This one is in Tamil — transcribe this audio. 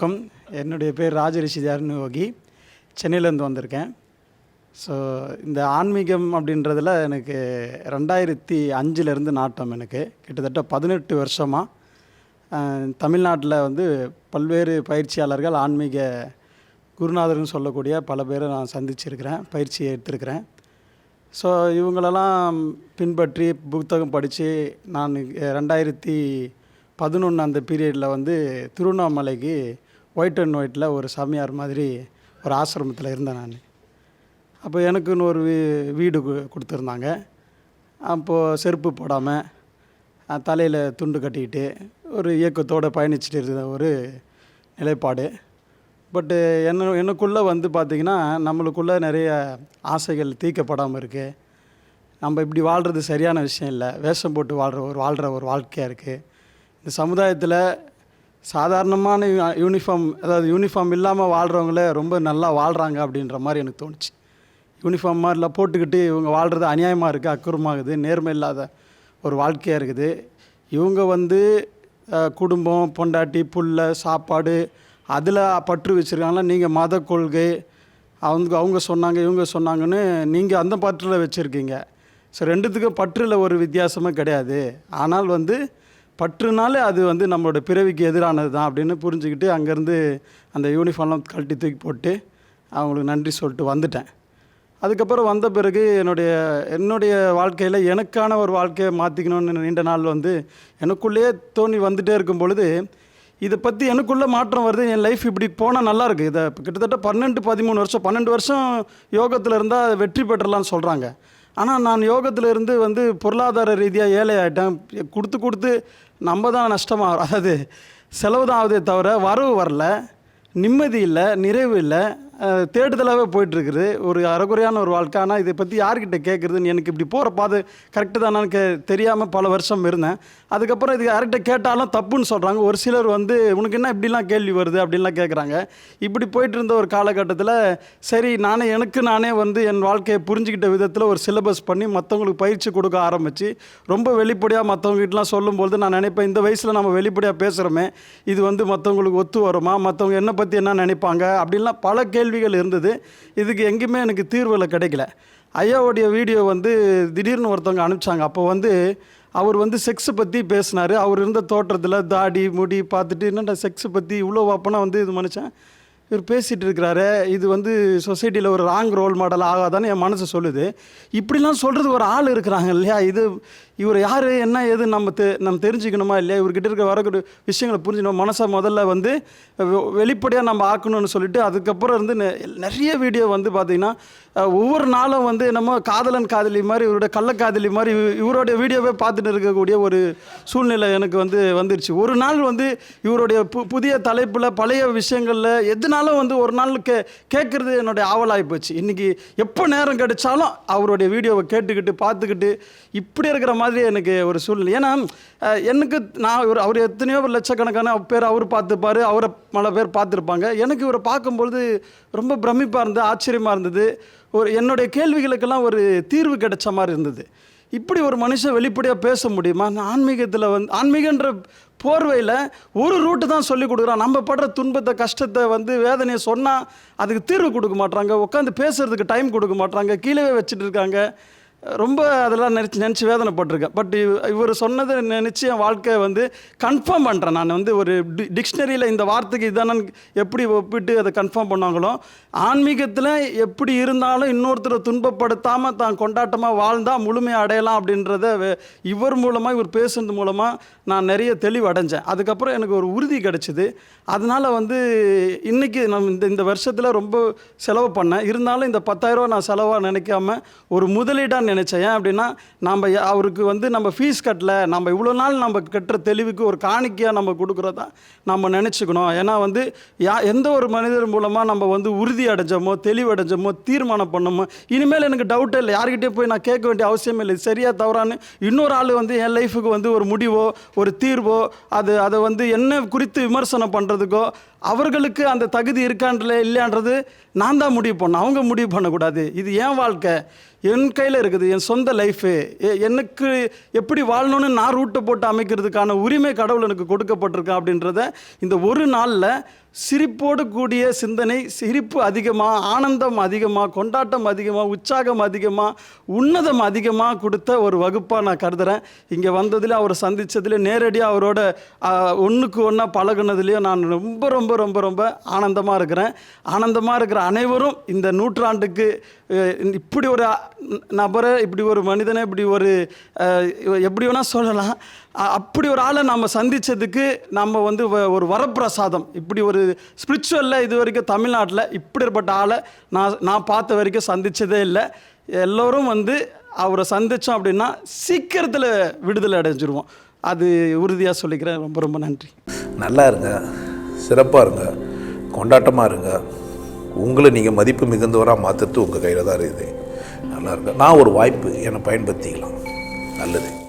வணக்கம். என்னுடைய பேர் ராஜரிஷி யோகி சென்னையிலேருந்து வந்திருக்கேன். ஸோ இந்த ஆன்மீகம் அப்படின்றதில் எனக்கு ரெண்டாயிரத்தி அஞ்சுலேருந்து நாட்டம் எனக்கு. கிட்டத்தட்ட பதினெட்டு வருஷமாக தமிழ்நாட்டில் வந்து பல்வேறு பயிற்சியாளர்கள் ஆன்மீக குருநாதர்னு சொல்லக்கூடிய பல பேரை நான் சந்திச்சிருக்கிறேன் பயிற்சி எடுத்திருக்கிறேன். ஸோ இவங்களெல்லாம் பின்பற்றி புத்தகம் படித்து நான் ரெண்டாயிரத்தி பதினொன்று அந்த பீரியடில் வந்து திருவண்ணாமலைக்கு ஒயிட் அண்ட் ஒயிட்டில் ஒரு சாமியார் மாதிரி ஒரு ஆசிரமத்தில் இருந்தேன் நான். அப்போ எனக்குன்னு ஒரு வீ வீடு கு- கொடுத்துருந்தாங்க. அப்போது செருப்பு போடாமல் தலையில் துண்டு கட்டிக்கிட்டு ஒரு இயக்கத்தோடு பயணிச்சுட்டு இருந்த ஒரு நிலைப்பாடு. பட்டு என்ன எனக்குள்ளே வந்து பார்த்திங்கன்னா நம்மளுக்குள்ளே நிறைய ஆசைகள் தீர்க்கப்படாமல் இருக்குது நம்ம இப்படி வாழ்கிறது சரியான விஷயம் இல்லை. வேஷம் போட்டு வாழ்கிற ஒரு வாழ்கிற ஒரு வாழ்க்கையாக இருக்குது இந்த சமுதாயத்தில் சாதாரணமான யூ- யூனிஃபார்ம் அதாவது யூனிஃபார்ம் இல்லாமல் வாழ்கிறவங்களே ரொம்ப நல்லா வாழ்கிறாங்க அப்படின்ற மாதிரி எனக்கு தோணுச்சு. யூனிஃபார்ம் மாதிரிலாம் போட்டுக்கிட்டு இவங்க வாழ்கிறது அநியாயமாக இருக்குது அக்குறமாகுது நேர்மை இல்லாத ஒரு வாழ்க்கையாக இருக்குது. இவங்க வந்து குடும்பம் பொண்டாட்டி புல்லை சாப்பாடு அதில் பற்று வச்சுருக்காங்களா? நீங்கள் மத கொள்கை அவங்க அவங்க சொன்னாங்க இவங்க சொன்னாங்கன்னு நீங்கள் அந்த பற்றில் வச்சுருக்கீங்க. ஸோ ரெண்டுத்துக்கும் பற்றில் ஒரு வித்தியாசமே கிடையாது. ஆனால் வந்து பற்றுனாலே அது வந்து நம்மளோட பிறவிக்கு எதிரானது தான் அப்படின்னு புரிஞ்சுக்கிட்டு அங்கேருந்து அந்த யூனிஃபார்ம்லாம் கழட்டி தூக்கி போட்டு அவங்களுக்கு நன்றி சொல்லிட்டு வந்துட்டேன். அதுக்கப்புறம் வந்த பிறகு என்னுடைய என்னுடைய வாழ்க்கையில் எனக்கான ஒரு வாழ்க்கையை மாற்றிக்கணும்னு நீண்ட நாள் வந்து எனக்குள்ளேயே தோணி வந்துகிட்டே இருக்கும் பொழுது இதை பற்றி எனக்குள்ளே மாற்றம் வருது என் லைஃப் இப்படி போனால் நல்லாயிருக்கு இதை கிட்டத்தட்ட பன்னெண்டு பதிமூணு வருஷம் பன்னெண்டு வருஷம் யோகத்தில் இருந்தால் வெற்றி பெற்றலாம்னு சொல்கிறாங்க ஆனால் நான் யோகத்தில் இருந்து வந்து பொருளாதார ரீதியாக ஏழை ஆகிட்டேன் கொடுத்து கொடுத்து நம்ம தான் நஷ்டமாக அதாவது செலவு தான் ஆகுதே தவிர வரவு வரல. நிம்மதி இல்லை நிறைவு இல்லை. தேடுதலாகவே போயிட்டுருக்குது. ஒரு அறகுறையான ஒரு வாழ்க்கை. ஆனால் இதை பற்றி யார்கிட்ட கேட்குறதுன்னு எனக்கு இப்படி போகிற பாது கரெக்டு தானான்னு கே தெரியாமல் பல வருஷம் இருந்தேன். அதுக்கப்புறம் இது யார்கிட்ட கேட்டாலும் தப்புன்னு சொல்கிறாங்க ஒரு சிலர் வந்து உனக்கு என்ன இப்படிலாம் கேள்வி வருது? அப்படின்லாம் கேட்குறாங்க இப்படி போயிட்டு இருந்த ஒரு காலகட்டத்தில் சரி நானே எனக்கு நானே வந்து என் வாழ்க்கையை புரிஞ்சுக்கிட்ட விதத்தில் ஒரு சிலபஸ் பண்ணி மற்றவங்களுக்கு பயிற்சி கொடுக்க ஆரம்பித்து ரொம்ப வெளிப்படையாக மற்றவங்ககிட்டலாம் சொல்லும்போது நான் நினைப்பேன் இந்த வயசில் நம்ம வெளிப்படையாக பேசுகிறோமே இது வந்து மற்றவங்களுக்கு ஒத்து வருமா? மற்றவங்க என்னை பற்றி என்ன நினைப்பாங்க? அப்படின்லாம் பல கேள்வி கேள்விகள் இருந்தது. இதுக்கு எங்கேயுமே எனக்கு தீர்வில் கிடைக்கல. ஐயாவுடைய வீடியோ வந்து திடீர்னு ஒருத்தவங்க அனுப்பிச்சாங்க. அப்போ வந்து அவர் வந்து செக்ஸை பற்றி பேசினார். அவர் இருந்த தோற்றத்தில் தாடி முடி பார்த்துட்டு என்னடா செக்ஸை பற்றி இவ்வளோ வாப்பனா வந்து இது மனுஷன் இவர் பேசிகிட்டு இருக்கிறாரு இது வந்து சொசைட்டியில் ஒரு ராங் ரோல் மாடல் ஆகாதான்னு என் மனசு சொல்லுது. இப்படிலாம் சொல்கிறது ஒரு ஆள் இருக்கிறாங்க இல்லையா? இது இவர் யார் என்ன ஏது நம்ம தெ நம்ம தெரிஞ்சுக்கணுமா இல்லையா? இவர்கிட்ட இருக்க வரக்கூடிய விஷயங்களை புரிஞ்சுக்கணும். மனசை முதல்ல வந்து வெளிப்படையாக நம்ம ஆக்கணும்னு சொல்லிட்டு அதுக்கப்புறம் இருந்து நெ- நிறைய வீடியோ வந்து பார்த்திங்கன்னா ஒவ்வொரு நாளும் வந்து நம்ம காதலன் காதலி மாதிரி இவருடைய கள்ளக்காதலி மாதிரி இவருடைய வீடியோவே பார்த்துட்டு இருக்கக்கூடிய ஒரு சூழ்நிலை எனக்கு வந்து வந்துருச்சு. ஒரு நாள் வந்து இவருடைய பு புதிய தலைப்பில் பழைய விஷயங்களில் எதுனாலும் வந்து ஒரு நாள் கே கேட்குறது என்னுடைய ஆவலாகி போச்சு. இன்றைக்கி எப்போ நேரம் கிடைச்சாலும் அவருடைய வீடியோவை கேட்டுக்கிட்டு பார்த்துக்கிட்டு இப்படி இருக்கிற மாதிரி எனக்கு ஒரு சூழ்நிலை. ஏன்னா எனக்கு நான் இவர் அவர் எத்தனையோ ஒரு லட்சக்கணக்கான பேர் அவர் பார்த்துப்பார் அவரை பல பேர் பார்த்துருப்பாங்க. எனக்கு இவரை பார்க்கும்பொழுது ரொம்ப பிரமிப்பாக இருந்தது ஆச்சரியமாக இருந்தது. ஒரு என்னுடைய கேள்விகளுக்கெல்லாம் ஒரு தீர்வு கிடைச்ச மாதிரி இருந்தது. இப்படி ஒரு மனுஷன் வெளிப்படையாக பேச முடியுமா? நான் ஆன்மீகத்தில் வந்து ஆன்மீகன்ற போர்வையில் ஒரு ரூட்டு தான் சொல்லி கொடுக்குறான். நம்ம படுற துன்பத்தை கஷ்டத்தை வந்து வேதனையை சொன்னால் அதுக்கு தீர்வு கொடுக்க மாட்றாங்க. உட்காந்து பேசுகிறதுக்கு டைம் கொடுக்க மாட்றாங்க. கீழே வச்சுட்டு இருக்காங்க. ரொம்ப அதெல்லாம் நினச்சி நினச்சி வேதனைப்பட்டிருக்கேன். பட் இவர் சொன்னதை நினச்சி என் வாழ்க்கையை வந்து கன்ஃபார்ம் பண்ணுறேன் நான் வந்து ஒரு டி டிக்ஷனரியில் இந்த வார்த்தைக்கு இதானு எப்படி ஒப்பிட்டு அதை கன்ஃபார்ம் பண்ணாங்களோ ஆன்மீகத்தில் எப்படி இருந்தாலும் இன்னொருத்தரை துன்பப்படுத்தாமல் தான் கொண்டாட்டமாக வாழ்ந்தால் முழுமையாக அடையலாம் அப்படின்றத இவர் மூலமாக இவர் பேசுனது மூலமாக நான் நிறைய தெளிவு அடைஞ்சேன் அதுக்கப்புறம் எனக்கு ஒரு உறுதி கிடச்சிது. அதனால் வந்து இன்றைக்கி நம்ம இந்த இந்த வருஷத்தில் ரொம்ப செலவு பண்ணேன். இருந்தாலும் இந்த பத்தாயிரரூவா நான் செலவாக நினைக்காம ஒரு முதலீடாக நினச்சேன். ஏன் அப்படின்னா நம்ம அவருக்கு வந்து நம்ம ஃபீஸ் கட்டல. நம்ம இவ்வளோ நாள் நம்ம கட்டுற தெளிவுக்கு ஒரு காணிக்கையாக நம்ம கொடுக்குறதா நம்ம நினச்சிக்கணும். ஏன்னா வந்து யா எந்த ஒரு மனிதர் மூலமாக நம்ம வந்து உறுதி அடைஞ்சோமோ தெளிவடைஞ்சோமோ தீர்மானம் பண்ணோமோ இனிமேல் எனக்கு டவுட்டே இல்லை. யார்கிட்டே போய் நான் கேட்க வேண்டிய அவசியமே இல்லை. சரியாக தவறான்னு இன்னொரு ஆள் வந்து என் லைஃபுக்கு வந்து ஒரு முடிவோ ஒரு தீர்வோ அது அதை வந்து என்ன குறித்து விமர்சனம் பண்ணுறதுக்கோ அவர்களுக்கு அந்த தகுதி இருக்கான்றல இல்லையான்றது நான் தான் முடிவு பண்ணேன் அவங்க முடிவு பண்ணக்கூடாது. இது என் வாழ்க்கை. என் கையில் இருக்குது என் சொந்த லைஃபு எனக்கு எப்படி வாழணும்னு நான் ரூட்டை போட்டு அமைக்கிறதுக்கான உரிமை கடவுள் எனக்கு கொடுக்கப்பட்டிருக்கேன் அப்படின்றத இந்த ஒரு நாளில் சிரிப்போடு கூடிய சிந்தனை சிரிப்பு அதிகமாக ஆனந்தம் அதிகமாக கொண்டாட்டம் அதிகமாக உற்சாகம் அதிகமாக உன்னதம் அதிகமாக கொடுத்த ஒரு வகுப்பாக நான் கருதுகிறேன் இங்கே வந்ததில் அவரை சந்தித்ததில் நேரடியாக அவரோட ஒன்றுக்கு ஒன்றா பழகுனதுலேயும் நான் ரொம்ப ரொம்ப ரொம்ப ரொம்ப ஆனந்தமாக இருக்கிறேன். ஆனந்தமாக இருக்கிற அனைவரும் இந்த நூற்றாண்டுக்கு இப்படி ஒரு நபரை இப்படி ஒரு மனிதனை இப்படி ஒரு எப்படி வேணால் சொல்லலாம். அப்படி ஒரு ஆளை நம்ம சந்தித்ததுக்கு நம்ம வந்து வ- ஒரு வரப்பிரசாதம். இப்படி ஒரு ஸ்பிரிச்சுவலில் இது வரைக்கும் தமிழ்நாட்டில் இப்படிப்பட்ட ஆளை நான் நான் பார்த்த வரைக்கும் சந்தித்ததே இல்லை. எல்லோரும் வந்து அவரை சந்தித்தோம் அப்படின்னா சீக்கிரத்தில் விடுதலை அடைஞ்சிருவோம். அது உறுதியாக சொல்லிக்கிறேன். ரொம்ப ரொம்ப நன்றி. நல்லா இருங்க. சிறப்பாக இருங்க. கொண்டாட்டமாக இருங்க. உங்களை நீங்கள் மதிப்பு மிகுந்தவராக மாற்றுறது உங்கள் கையில் தான் இருக்குது. நல்லா இருங்க. நான் ஒரு வாய்ப்பு என்னை பயன்படுத்திக்கலாம். நல்லது.